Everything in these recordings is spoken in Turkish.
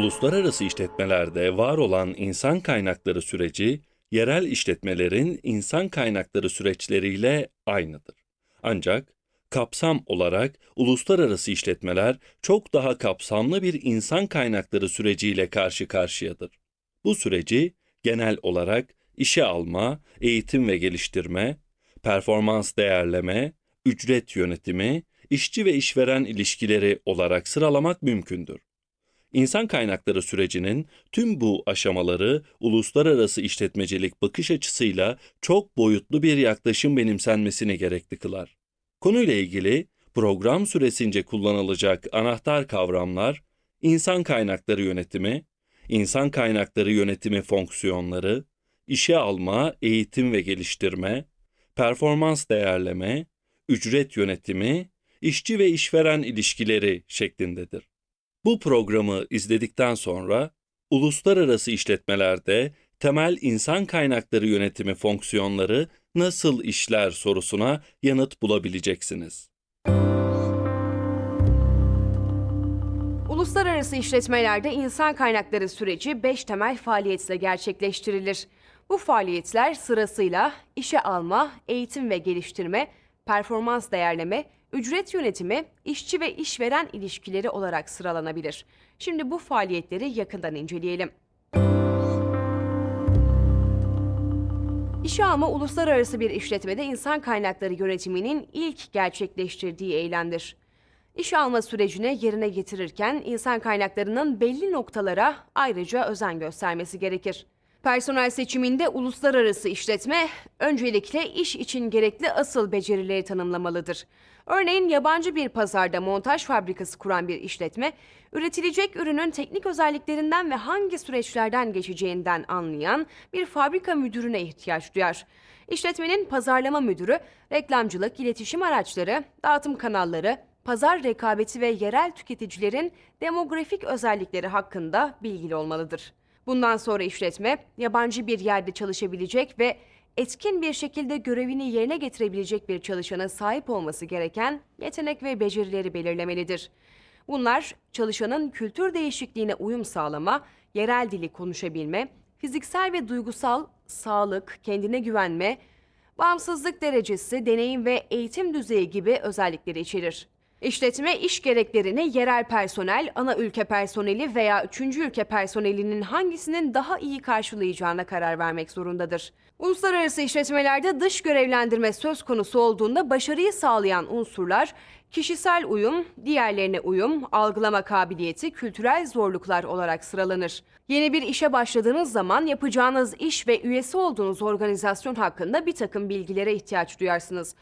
Uluslararası işletmelerde var olan insan kaynakları süreci, yerel işletmelerin insan kaynakları süreçleriyle aynıdır. Ancak kapsam olarak uluslararası işletmeler çok daha kapsamlı bir insan kaynakları süreciyle karşı karşıyadır. Bu süreci genel olarak işe alma, eğitim ve geliştirme, performans değerleme, ücret yönetimi, işçi ve işveren ilişkileri olarak sıralamak mümkündür. İnsan kaynakları sürecinin tüm bu aşamaları uluslararası işletmecilik bakış açısıyla çok boyutlu bir yaklaşım benimsenmesini gerekli kılar. Konuyla ilgili program süresince kullanılacak anahtar kavramlar insan kaynakları yönetimi, insan kaynakları yönetimi fonksiyonları, işe alma, eğitim ve geliştirme, performans değerleme, ücret yönetimi, işçi ve işveren ilişkileri şeklindedir. Bu programı izledikten sonra uluslararası işletmelerde temel insan kaynakları yönetimi fonksiyonları nasıl işler sorusuna yanıt bulabileceksiniz. Uluslararası işletmelerde insan kaynakları süreci 5 temel faaliyetle gerçekleştirilir. Bu faaliyetler sırasıyla işe alma, eğitim ve geliştirme, performans değerleme, ücret yönetimi, işçi ve işveren ilişkileri olarak sıralanabilir. Şimdi bu faaliyetleri yakından inceleyelim. İşe alma uluslararası bir işletmede insan kaynakları yönetiminin ilk gerçekleştirdiği eylemdir. İşe alma sürecine yerine getirirken insan kaynaklarının belli noktalara ayrıca özen göstermesi gerekir. Personel seçiminde uluslararası işletme öncelikle iş için gerekli asıl becerileri tanımlamalıdır. Örneğin yabancı bir pazarda montaj fabrikası kuran bir işletme, üretilecek ürünün teknik özelliklerinden ve hangi süreçlerden geçeceğinden anlayan bir fabrika müdürüne ihtiyaç duyar. İşletmenin pazarlama müdürü, reklamcılık, iletişim araçları, dağıtım kanalları, pazar rekabeti ve yerel tüketicilerin demografik özellikleri hakkında bilgili olmalıdır. Bundan sonra işletme yabancı bir yerde çalışabilecek ve etkin bir şekilde görevini yerine getirebilecek bir çalışana sahip olması gereken yetenek ve becerileri belirlemelidir. Bunlar çalışanın kültür değişikliğine uyum sağlama, yerel dili konuşabilme, fiziksel ve duygusal sağlık, kendine güvenme, bağımsızlık derecesi, deneyim ve eğitim düzeyi gibi özellikleri içerir. İşletme iş gereklerini yerel personel, ana ülke personeli veya üçüncü ülke personelinin hangisinin daha iyi karşılayacağına karar vermek zorundadır. Uluslararası işletmelerde dış görevlendirme söz konusu olduğunda başarıyı sağlayan unsurlar kişisel uyum, diğerlerine uyum, algılama kabiliyeti, kültürel zorluklar olarak sıralanır. Yeni bir işe başladığınız zaman yapacağınız iş ve üyesi olduğunuz organizasyon hakkında bir takım bilgilere ihtiyaç duyarsınız.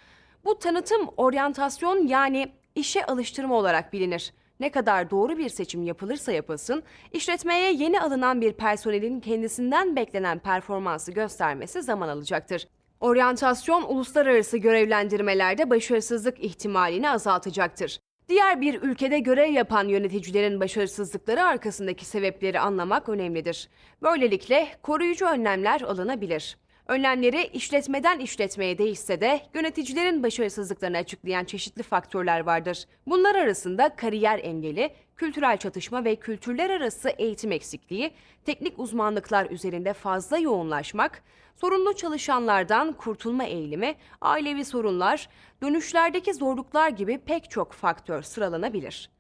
Bu tanıtım oryantasyon yani işe alıştırma olarak bilinir. Ne kadar doğru bir seçim yapılırsa yapılsın, işletmeye yeni alınan bir personelin kendisinden beklenen performansı göstermesi zaman alacaktır. Oryantasyon uluslararası görevlendirmelerde başarısızlık ihtimalini azaltacaktır. Diğer bir ülkede görev yapan yöneticilerin başarısızlıkları arkasındaki sebepleri anlamak önemlidir. Böylelikle koruyucu önlemler alınabilir. Önlemleri işletmeden işletmeye değişse de yöneticilerin başarısızlıklarını açıklayan çeşitli faktörler vardır. Bunlar arasında kariyer engeli, kültürel çatışma ve kültürler arası eğitim eksikliği, teknik uzmanlıklar üzerinde fazla yoğunlaşmak, sorunlu çalışanlardan kurtulma eğilimi, ailevi sorunlar, dönüşlerdeki zorluklar gibi pek çok faktör sıralanabilir.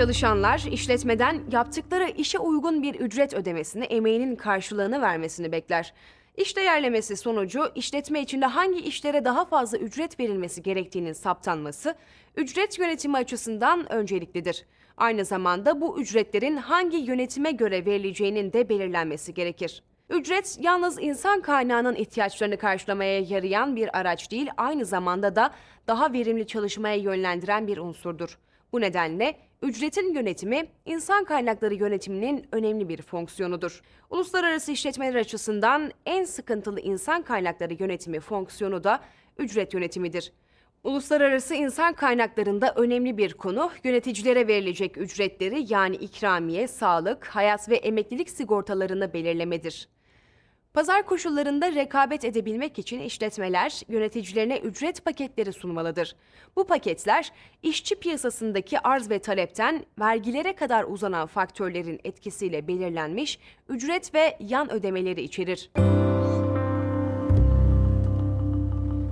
Çalışanlar işletmeden yaptıkları işe uygun bir ücret ödemesini, emeğinin karşılığını vermesini bekler. İş değerlemesi sonucu işletme içinde hangi işlere daha fazla ücret verilmesi gerektiğinin saptanması ücret yönetimi açısından önceliklidir. Aynı zamanda bu ücretlerin hangi yönetime göre verileceğinin de belirlenmesi gerekir. Ücret yalnız insan kaynağının ihtiyaçlarını karşılamaya yarayan bir araç değil, aynı zamanda da daha verimli çalışmaya yönlendiren bir unsurdur. Bu nedenle ücretin yönetimi insan kaynakları yönetiminin önemli bir fonksiyonudur. Uluslararası işletmeler açısından en sıkıntılı insan kaynakları yönetimi fonksiyonu da ücret yönetimidir. Uluslararası insan kaynaklarında önemli bir konu yöneticilere verilecek ücretleri yani ikramiye, sağlık, hayat ve emeklilik sigortalarını belirlemedir. Pazar koşullarında rekabet edebilmek için işletmeler yöneticilerine ücret paketleri sunmalıdır. Bu paketler işçi piyasasındaki arz ve talepten vergilere kadar uzanan faktörlerin etkisiyle belirlenmiş ücret ve yan ödemeleri içerir.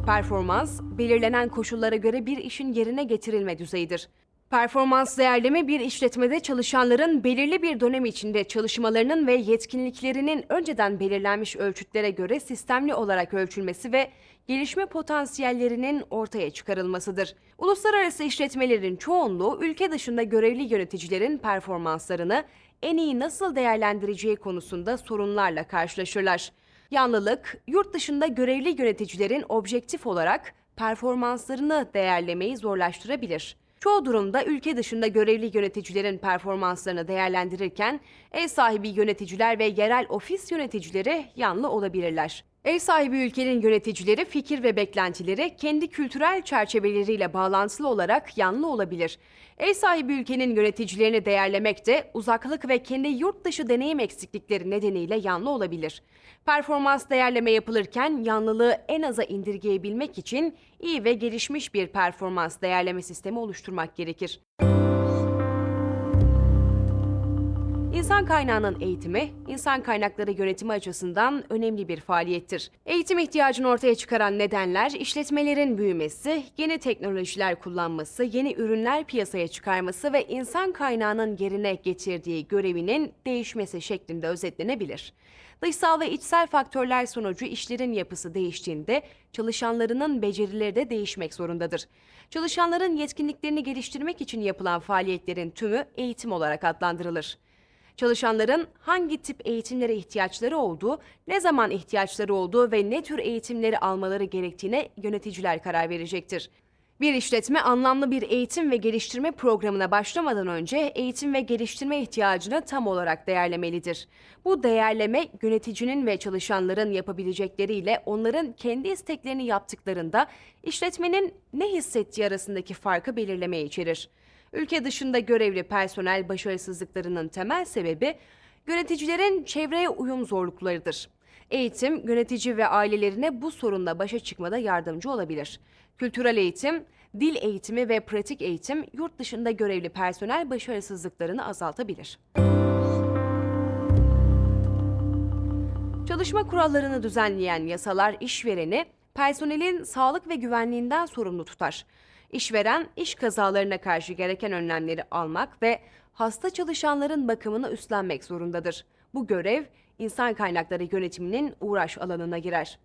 Performans, belirlenen koşullara göre bir işin yerine getirilme düzeyidir. Performans değerleme bir işletmede çalışanların belirli bir dönem içinde çalışmalarının ve yetkinliklerinin önceden belirlenmiş ölçütlere göre sistemli olarak ölçülmesi ve gelişme potansiyellerinin ortaya çıkarılmasıdır. Uluslararası işletmelerin çoğunluğu ülke dışında görevli yöneticilerin performanslarını en iyi nasıl değerlendireceği konusunda sorunlarla karşılaşırlar. Yanlılık, yurt dışında görevli yöneticilerin objektif olarak performanslarını değerlemeyi zorlaştırabilir. Çoğu durumda ülke dışında görevli yöneticilerin performanslarını değerlendirirken ev sahibi yöneticiler ve yerel ofis yöneticileri yanlı olabilirler. Ev sahibi ülkenin yöneticileri fikir ve beklentileri kendi kültürel çerçeveleriyle bağlantılı olarak yanlı olabilir. Ev sahibi ülkenin yöneticilerini değerlemek de uzaklık ve kendi yurt dışı deneyim eksiklikleri nedeniyle yanlı olabilir. Performans değerleme yapılırken yanlılığı en aza indirgeyebilmek için iyi ve gelişmiş bir performans değerleme sistemi oluşturmak gerekir. İnsan kaynağının eğitimi, insan kaynakları yönetimi açısından önemli bir faaliyettir. Eğitim ihtiyacını ortaya çıkaran nedenler, işletmelerin büyümesi, yeni teknolojiler kullanması, yeni ürünler piyasaya çıkarması ve insan kaynağının yerine getirdiği görevinin değişmesi şeklinde özetlenebilir. Dışsal ve içsel faktörler sonucu işlerin yapısı değiştiğinde çalışanlarının becerileri de değişmek zorundadır. Çalışanların yetkinliklerini geliştirmek için yapılan faaliyetlerin tümü eğitim olarak adlandırılır. Çalışanların hangi tip eğitimlere ihtiyaçları olduğu, ne zaman ihtiyaçları olduğu ve ne tür eğitimleri almaları gerektiğine yöneticiler karar verecektir. Bir işletme anlamlı bir eğitim ve geliştirme programına başlamadan önce eğitim ve geliştirme ihtiyacını tam olarak değerlemelidir. Bu değerleme yöneticinin ve çalışanların yapabilecekleriyle onların kendi isteklerini yaptıklarında işletmenin ne hissettiği arasındaki farkı belirlemeyi içerir. Ülke dışında görevli personel başarısızlıklarının temel sebebi yöneticilerin çevreye uyum zorluklarıdır. Eğitim, yönetici ve ailelerine bu sorunla başa çıkmada yardımcı olabilir. Kültürel eğitim, dil eğitimi ve pratik eğitim yurt dışında görevli personel başarısızlıklarını azaltabilir. Çalışma kurallarını düzenleyen yasalar işvereni personelin sağlık ve güvenliğinden sorumlu tutar. İşveren iş kazalarına karşı gereken önlemleri almak ve hasta çalışanların bakımını üstlenmek zorundadır. Bu görev insan kaynakları yönetiminin uğraş alanına girer.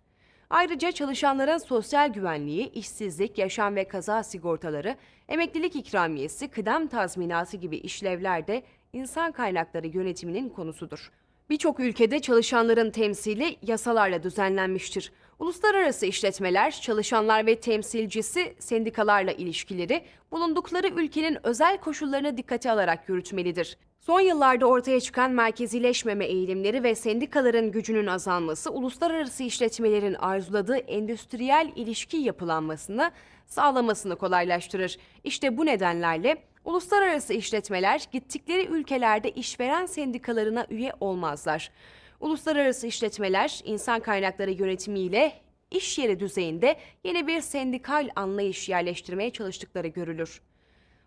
Ayrıca çalışanların sosyal güvenliği, işsizlik, yaşam ve kaza sigortaları, emeklilik ikramiyesi, kıdem tazminatı gibi işlevler de insan kaynakları yönetiminin konusudur. Birçok ülkede çalışanların temsili yasalarla düzenlenmiştir. Uluslararası işletmeler, çalışanlar ve temsilcisi sendikalarla ilişkileri bulundukları ülkenin özel koşullarını dikkate alarak yürütmelidir. Son yıllarda ortaya çıkan merkezileşmeme eğilimleri ve sendikaların gücünün azalması, uluslararası işletmelerin arzuladığı endüstriyel ilişki yapılanmasını sağlamasını kolaylaştırır. İşte bu nedenlerle uluslararası işletmeler gittikleri ülkelerde işveren sendikalarına üye olmazlar. Uluslararası işletmeler insan kaynakları yönetimiyle iş yeri düzeyinde yeni bir sendikal anlayış yerleştirmeye çalıştıkları görülür.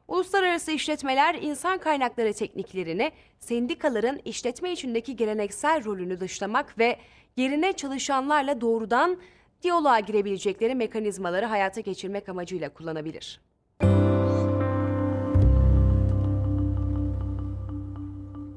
Uluslararası işletmeler insan kaynakları tekniklerini sendikaların işletme içindeki geleneksel rolünü dışlamak ve yerine çalışanlarla doğrudan diyaloğa girebilecekleri mekanizmaları hayata geçirmek amacıyla kullanabilir.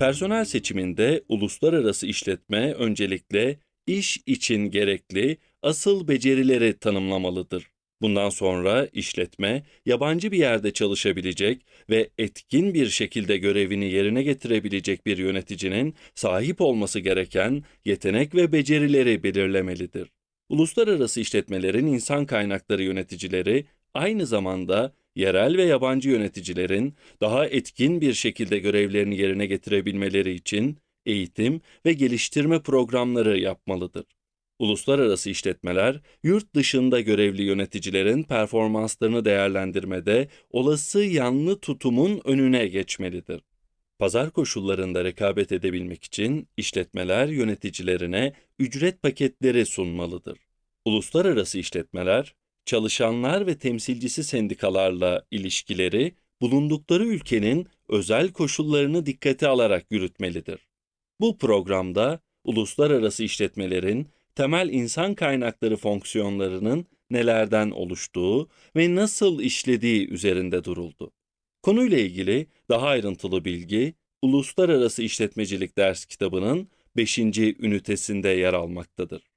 Personel seçiminde uluslararası işletme öncelikle iş için gerekli asıl becerileri tanımlamalıdır. Bundan sonra işletme yabancı bir yerde çalışabilecek ve etkin bir şekilde görevini yerine getirebilecek bir yöneticinin sahip olması gereken yetenek ve becerileri belirlemelidir. Uluslararası işletmelerin insan kaynakları yöneticileri aynı zamanda yerel ve yabancı yöneticilerin daha etkin bir şekilde görevlerini yerine getirebilmeleri için eğitim ve geliştirme programları yapmalıdır. Uluslararası işletmeler, yurt dışında görevli yöneticilerin performanslarını değerlendirmede olası yanlı tutumun önüne geçmelidir. Pazar koşullarında rekabet edebilmek için işletmeler yöneticilerine ücret paketleri sunmalıdır. Uluslararası işletmeler, çalışanlar ve temsilcisi sendikalarla ilişkileri bulundukları ülkenin özel koşullarını dikkate alarak yürütmelidir. Bu programda uluslararası işletmelerin temel insan kaynakları fonksiyonlarının nelerden oluştuğu ve nasıl işlediği üzerinde duruldu. Konuyla ilgili daha ayrıntılı bilgi Uluslararası İşletmecilik ders kitabının 5. ünitesinde yer almaktadır.